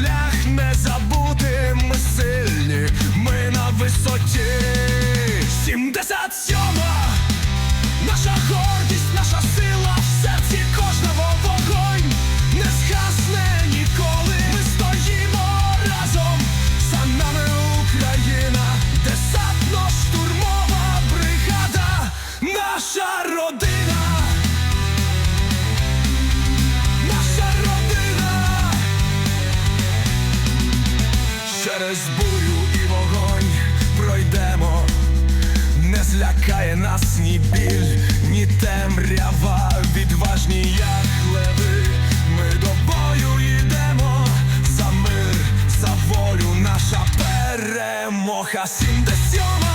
шлях не забути, ми сильні, ми на висоті. 77 наша гордість, наша сила, в серці кожного вогонь не згасне ніколи. Ми стоїмо разом, за нами Україна, десантно штурмова бригада, наша родина. Злякає нас ні біль, ні темрява, відважні, як леви. Ми до бою йдемо за мир, за волю, наша перемога. Сімдесьома,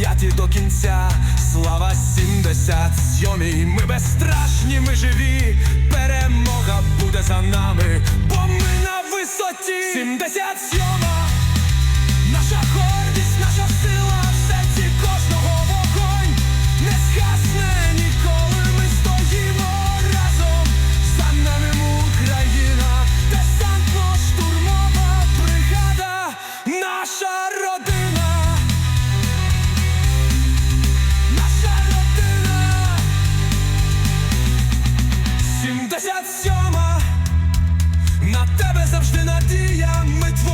стояти до кінця. Слава сімдесят сьомій. ми безстрашні, ми живі. Перемога буде за нами, бо ми на висоті. 77-ма, наша 77-ма на тебе завжди надія, ми твої